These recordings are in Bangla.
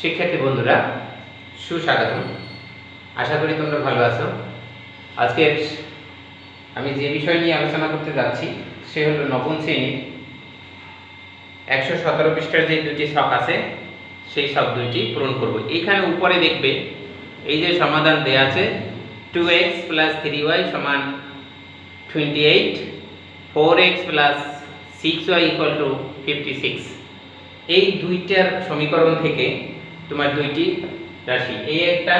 শিক্ষার্থী বন্ধুরা, সুস্বাগতম। আশা করি তোমরা ভালো আছো। আজকের আমি যে বিষয় নিয়ে আলোচনা করতে যাচ্ছি, সে হলো নবম শ্রেণি একশো সতেরো পৃষ্ঠার যে দুটি শখ আছে, সেই শখ দুইটি পূরণ করব। এইখানে উপরে দেখবে, এই যে সমাধান দেয়া আছে two X plus three Y সমান twenty eight four X plus six Y equal to fifty six এই দুইটার সমীকরণ থেকে তোমার দুইটি রাশি এই একটা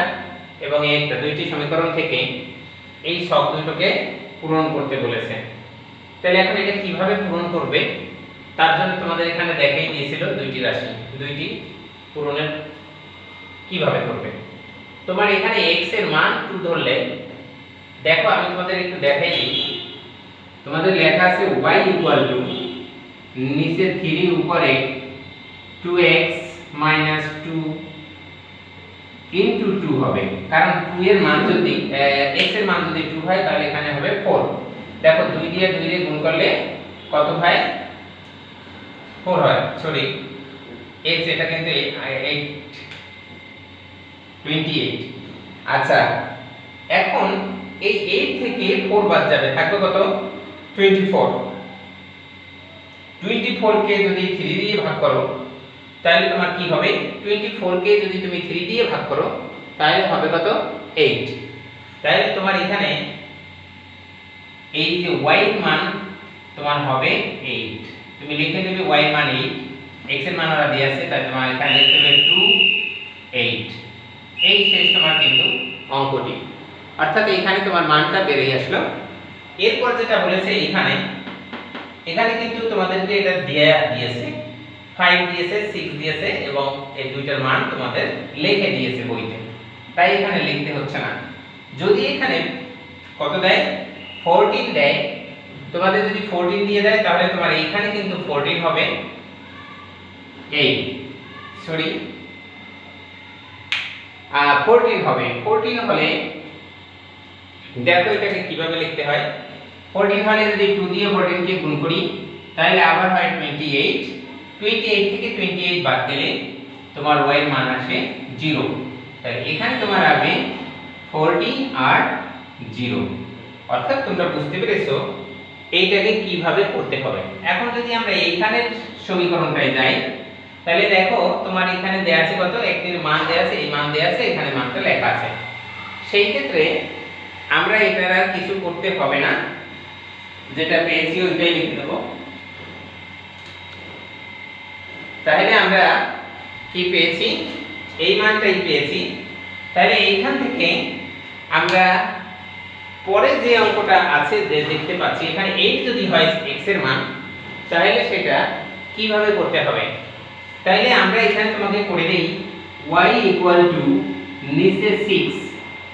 এবং এই একটা। দুইটি সমীকরণ থেকে এই সব দুটোকে পূরণ করতে বলেছে। তাহলে এখন এটা কীভাবে পূরণ করবে? তার জন্য তোমাদের এখানে দেখাই দিয়েছিল দুইটি রাশি। দুইটি পূরণের কীভাবে করবে? তোমার এখানে x এর মান 2 ধরলে, দেখো আমি তোমাদের একটু দেখাই দিই। তোমাদের লেখা আছে y ইকুয়াল টু নিচে 3 উপরে 2x মাইনাস 2 ইনটু 2 হবে। কারণ 2 এর মান যদি আহ, এর মান যদি 2 হয় তাহলে এখানে হবে 4 দেখো 2 দিয়ে 2 দিয়ে গুণ করলে কত হয়? 4 হয় সরি x এটা কিন্তু 8 28 আচ্ছা এখন এই 8 থেকে 4 বাদ যাবে থাকবে কত? 24 24 কে যদি 3 দিয়ে ভাগ করো তাহলে তোমার কি হবে? 24 কে যদি তুমি 3 দিয়ে ভাগ করো, তাহলে হবে কত? 8 তাহলে তোমার এখানে এই যে y এর মান তোমার হবে 8 তুমি লিখে দেবে y এর মান 8 x এর মান ওরা দিয়ে আছে, তাই তোমার এখানে লিখতে হবে 2 8 এই শেষ তোমার কিন্তু অঙ্কটি। অর্থাৎ এখানে তোমার মানটা বেড়ে আসলো। এরপর যেটা বলেছে এখানে এখানে কিন্তু তোমাদেরকে এটা দেয়া দিয়েছে 5 দিয়েছে 6 দিয়েছে এবং এই দুইটার মান তোমাদের লিখে দিয়েছে বইতে। তাই এখানে লিখতে হচ্ছে না। যদি এখানে কত দেয়? 14 দেয়। তোমাদের যদি 14 দিয়ে দেয়, তাহলে তোমার এইখানে কিন্তু 14 হবে। এই সরি আহ 14 হবে। 14 হলে দেখো এটাকে কীভাবে লিখতে হয়। 14 হলে যদি 2 দিয়ে 14 কে গুণ করি, তাহলে আবার হয় 28 28 থেকে 28 বাদ দিলে তোমার এর মান আসে 0 তাহলে এখানে তোমার আসবে 40 আর 0 অর্থাৎ তোমরা বুঝতে পেরেছ এইটাকে কীভাবে করতে হবে। এখন যদি আমরা এইখানের সমীকরণটায় যাই, তাহলে দেখো তোমার এখানে দেয়া আছে কত? একটির মান দেয়া আছে, এই মান দেয়া আছে, এখানে মানটা লেখা আছে। সেই ক্ষেত্রে আমরা এটার আর কিছু করতে হবে না। যেটা পেয়েছি ওইটাই লিখে দেবো। তাহলে আমরা কি পেয়েছি? এই মানটাই পেয়েছি। তাহলে এইখান থেকে আমরা পরে যে অঙ্কটা আছে যে দেখতে পাচ্ছি, এখানে 8 যদি হয় x এর মান, তাহলে সেটা কীভাবে করতে হবে? তাহলে আমরা এখানে তোমাকে করে দেই y ইকুয়াল টু নিচে 6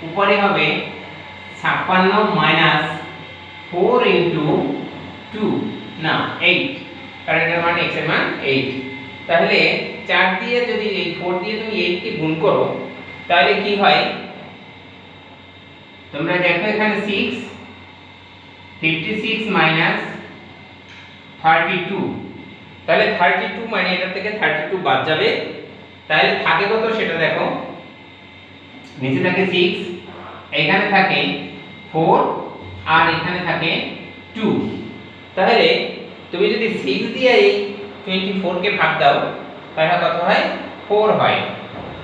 উপরে হবে 56 মাইনাস 4 ইনটু 2 না 8 কারণ এটার মান x এর মান 8 তাহলে চার দিয়ে যদি এই ফোর দিয়ে তুমি 8 কে গুণ করো, তাহলে কি হয়? তোমরা দেখো এখানে 6 56 মাইনাস 32 তাহলে 32 মানে এটা থেকে 32 বাদ যাবে। তাহলে থাকে কত সেটা দেখো। নিচে থাকে সিক্স এখানে থাকে ফোর আর এখানে থাকে টু তাহলে তুমি যদি সিক্স দিয়ে এই 24 কে ভাগ দাও, তাহলে কত হয়? 4 হয়।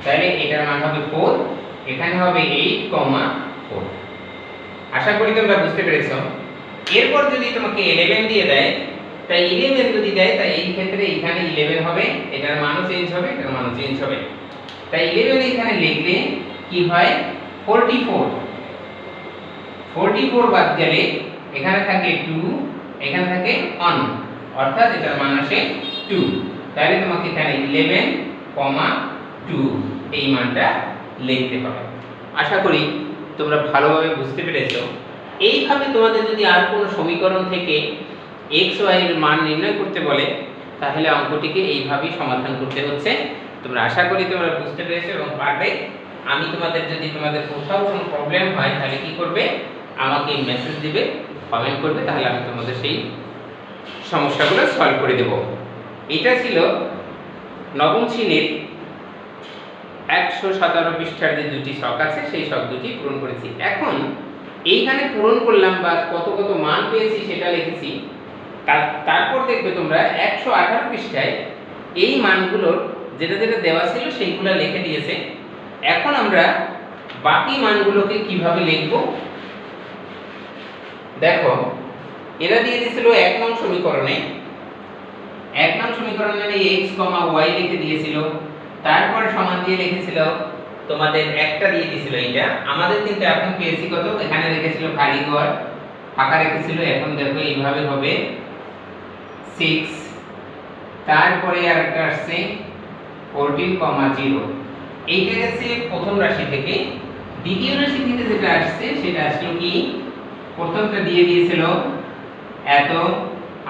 তাহলে এটার মান হবে 4 এখানে হবে 8 কমা 4 আশা করি তোমরা বুঝতে পেরেছ। এরপর যদি তোমাকে 11 দিয়ে দেয়, তাই 11 যদি দেয়, তাই এই ক্ষেত্রে এখানে 11 হবে, এটার মানও চেঞ্জ হবে, এটার মানও চেঞ্জ হবে। তাই 11 এখানে লিখলে কি হয়? 44 44 বাদ গেলে এখানে থাকে 2 এখানে থাকে 1 অর্থাৎ এটার মান আসে 2 তাহলে তোমাকে এখানে 11 কমা 2 এই মানটা লিখতে হবে। আশা করি তোমরা ভালোভাবে বুঝতে পেরেছ। এইভাবে তোমাদের যদি আর কোনো সমীকরণ থেকে y এর মান নির্ণয় করতে বলে, তাহলে অঙ্কটিকে এইভাবেই সমাধান করতে হচ্ছে। তোমরা আশা করি তোমরা বুঝতে পেরেছ এবং পারবে। আমি তোমাদের যদি তোমাদের কোথাও কোনো প্রবলেম হয়, তাহলে কি করবে? আমাকে মেসেজ দিবে কমেন্ট করবে, তাহলে আমি তোমাদের সেই সমস্যাগুলো সলভ করে দেব। এটা ছিল নবম শ্রেণির একশো সতেরো পৃষ্ঠার যে দুটি শখ আছে, সেই শখ দুটি পূরণ করেছি। এখন এইখানে পূরণ করলাম বা কত কত মান পেয়েছি সেটা লিখেছি। তার- তারপর দেখবে তোমরা একশো আঠারো পৃষ্ঠায় এই মানগুলোর যেটা যেটা দেওয়া ছিল সেইগুলো লিখে দিয়েছে। এখন আমরা বাকি মানগুলোকে কীভাবে লিখব? দেখো, এরা দিয়ে দিয়েছিল এক নং সমীকরণে এক নং সমীকরণে এক্স কমা ওয়াই লিখে দিয়েছিল, তারপর সমান দিয়ে লিখেছিল, তোমাদের একটা দিয়ে দিয়েছিল এইটা। আমাদের কিন্তু এখন পেয়েছি কত? এখানে রেখেছিল খালি ঘর, ফাঁকা রেখেছিল, এখন দেখো এইভাবে হবে সিক্স তারপরে আর একটা আসছে ফোরটিন কমা জিরো এইটা গেছে প্রথম রাশি থেকে। দ্বিতীয় রাশি থেকে যেটা আসছে, সেটা আসলো কি? প্রথমটা দিয়ে দিয়েছিল এত,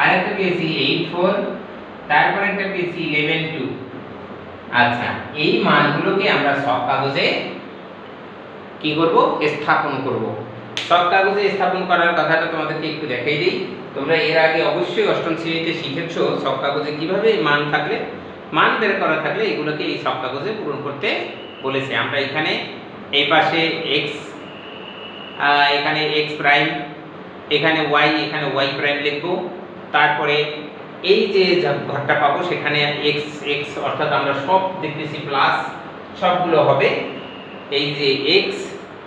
আরেকটা পেয়েছি এইট ফোর তারপর একটা পেয়েছি ইলেভেন টু আচ্ছা এই মানগুলোকে আমরা সব কাগজে কি করব? স্থাপন করব। সব কাগজে স্থাপন করার কথাটা তোমাদেরকে একটু দেখাই দিই। তোমরা এর আগে অবশ্যই অষ্টম শ্রেণীতে শিখেছো সব কাগজে কীভাবে মান থাকলে, মান বের করা থাকলে এগুলোকে এই সব কাগজে পূরণ করতে বলেছে। আমরা এখানে এই পাশে এক্স এখানে এক্স প্রাইম এখানে ওয়াই এখানে ওয়াই প্রাইম লিখব। তারপরে এই যে ঘরটা পাবো, সেখানে এক্স এক্স অর্থাৎ আমরা সব দেখতেছি প্লাস সবগুলো হবে। এই যে এক্স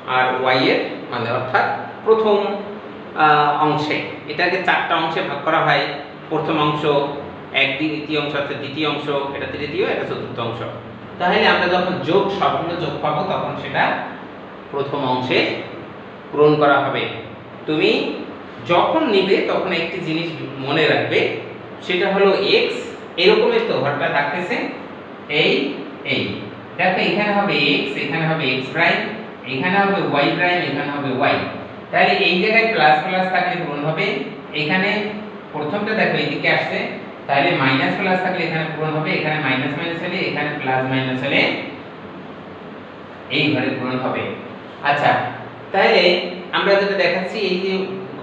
আর ওয়াই এর মানে অর্থাৎ প্রথম অংশে। এটাকে চারটা অংশে ভাগ করা হয়। প্রথম অংশ এক দ্বিতীয় অংশ অর্থাৎ দ্বিতীয় অংশ, এটা তৃতীয়, এটা চতুর্থ অংশ। তাহলে আমরা যখন যোগ, সবগুলো যোগ পাবো, তখন সেটা প্রথম অংশে পূরণ করা হবে। তুমি যখন নিবে, তখন একটি জিনিস মনে রাখবে সেটা হলো এক্স এরকমই তো ঘরটা থাকতেছে এই এই। দেখো, এখানে হবে এক্স এখানে হবে এক্স প্রাইম এখানে হবে ওয়াই প্রাইম এখানে হবে ওয়াই তাহলে এই জায়গায় প্লাস প্লাস থাকলে পূরণ হবে। এখানে প্রথমটা দেখো, এদিকে আসছে। তাহলে মাইনাস প্লাস থাকলে এখানে পূরণ হবে, এখানে মাইনাস মাইনাস হলে, এখানে প্লাস মাইনাস হলে এই ঘরে পূরণ হবে। আচ্ছা তাহলে আমরা যেটা দেখাচ্ছি, এই যে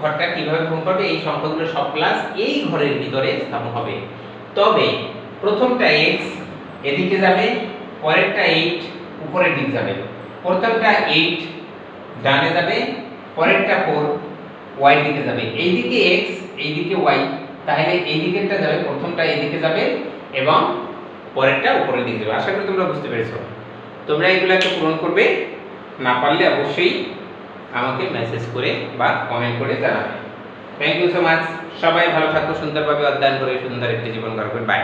ঘরটা কীভাবে পূরণ করবে, এই সংখ্যাগুলো সব প্লাস এই ঘরের ভিতরে স্থাপন হবে। তবে প্রথমটা x, এদিকে যাবে, পরেরটা 8 উপরের দিক যাবে। প্রথমটা 8 ডানে যাবে, পরেরটা 4 y দিকে যাবে। এইদিকে x, এইদিকে y, তাহলে এই দিকেরটা যাবে, প্রথমটা এইদিকে যাবে এবং পরেরটা উপরের দিকে যাবে। আশা করি তোমরা বুঝতে পেরেছ। তোমরা এগুলোকে পূরণ করবে না পারলে অবশ্যই আমাকে মেসেজ করে বা কমেন্ট করে জানাবে। থ্যাংক ইউ সো মাচ সবাই ভালো থাকো, সুন্দরভাবে অধ্যয়ন করে সুন্দর একটি জীবন গড়বেন বাই